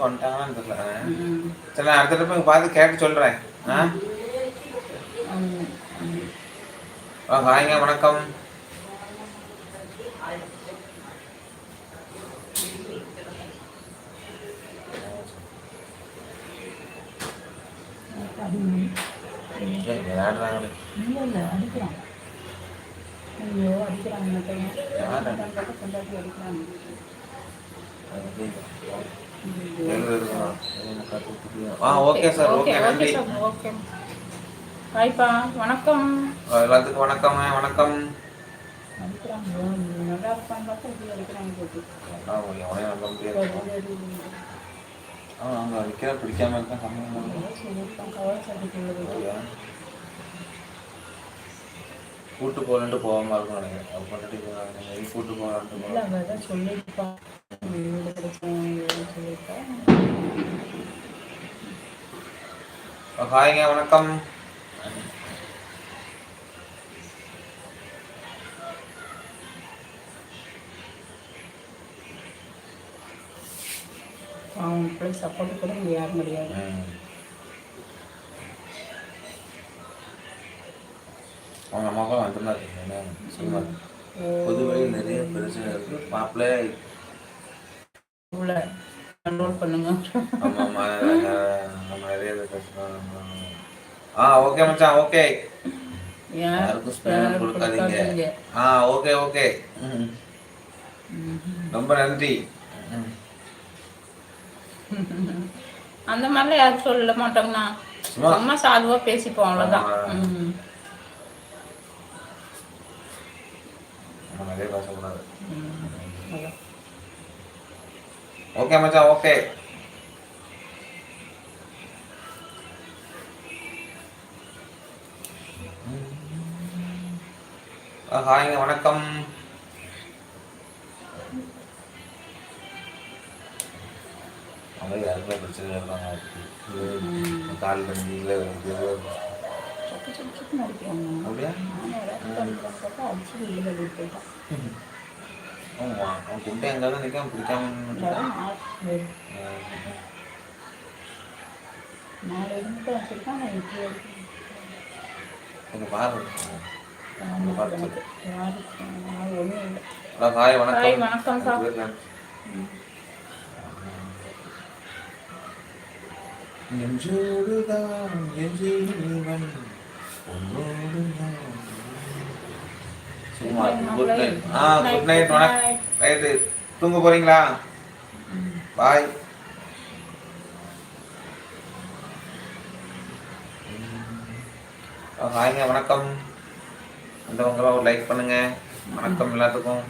ஊருக்கு வந்துட்டாங்கன்னு தெரியல. சரி நான் அடுத்த ட்ரிப் பார்த்து கேட்டு சொல்கிறேன் ஆ? ஹாய்ங்க வணக்கம். விளையாடுறாங்களே. இல்லை இல்லை அடிக்கிறான். ஐயோ அடிக்கிறாங்க எங்க இருக்கணும்? எனக்கு அது புரியும். ஆ ஓகே சார் ஓகே நன்றி. ஓகே. ஹாய்ப்பா வணக்கம். எல்லாத்துக்கும் வணக்கம் அடிக்கிறாங்க நல்லா பார்த்தா இப்படி அடிக்கிறாங்க போட்டு எவனையும் முடியாது. பிடிக்காம சம்பளம் கூட்டு போகலன்ட்டு போகாம இருக்கும் நினைக்கிறேன். பண்ணிட்டு போகிறாங்க கூட்டு போகலான்ட்டு இல்லை சொல்லியிருப்பான் சொல்லியிருப்பான் ஹாய்ங்க வணக்கம். அவன் பிள்ளை சப்போர்ட் கூட யாரும் கிடையாது. ம். அவங்க அம்மாவும் வந்துருந்தாரு என்ன சொல்லுவார் புதுவையில் நிறைய பிரச்சனை இருக்கு. மாப்பிள்ளை கண்ட்ரோல் பண்ணுங்க. ஆ ஓகே மச்சான் ஓகே யார் யாருக்கும் ஸ்பேம் கொடுக்காதீங்க. ஆ ஓகே ஓகே. ரொம்ப நன்றி. அந்த மாதிரிலாம் யாரும் சொல்ல மாட்டோங்கண்ணா. சும்மா. சும்மா சாதுவா பேசிப்போம் அவ்வளோதான் நிறைய பேசக்கூடாது. ம். அதான். ஓகே மச்சான் ஓகே ஆ, ஹாய்ங்க வணக்கம் அவங்க யாருக்குமே பிரச்சனை இருக்காங்க கால் பண்ணி இல்லை சக்கு சக்கு சக்குன்னு அடிக்கிறாங்க. அப்படியா அவன் குண்டை எங்காவது நிற்காம பிடிக்காம கொஞ்சம் பாரு ஹாய் வணக்கம் நெஞ்சோடுதான் நெஞ்சில் உன்னோடு நான். சும்மா குட் நைட் ஆ குட் நைட் வணக்கம். ரைட்டு தூங்க போறீங்களா? பாய். ஹாய்ங்க வணக்கம். வந்தவங்களாம் ஒரு லைக் பண்ணுங்க. வணக்கம் எல்லாத்துக்கும்.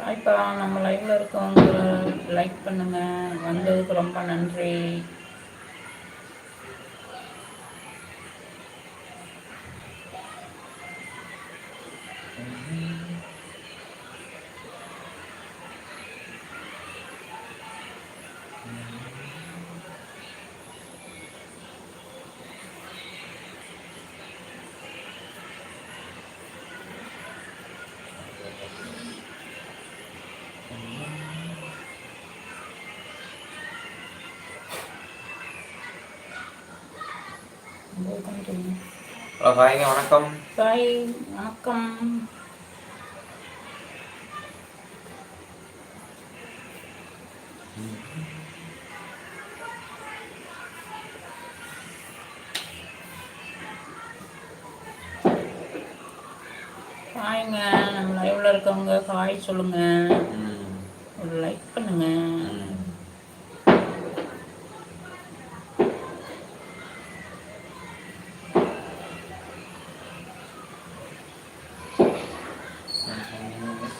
ஹாய்ப்பா நம்ம லைவ்ல இருக்கவங்க லைக் பண்ணுங்க. வந்ததுக்கு ரொம்ப நன்றி. ஹலோ ஹாய்ங்க வணக்கம் ஹாய் வணக்கம் ஹாய்ங்க நம்ம லைவ்ல இருக்கவங்க ஹாய் சொல்லுங்க ம், ஒரு லைக் பண்ணுங்க ம்.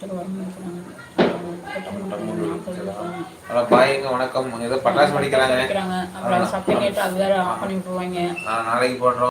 ஹலோ பாய்ங்க வணக்கம். ஏதோ பட்டாசு வெடிக்கிறாங்க. அப்புறம் சத்தம் கேட்டு அது வேற ஆஃப் பண்ணி நான் நாளைக்கு போடுறோம்.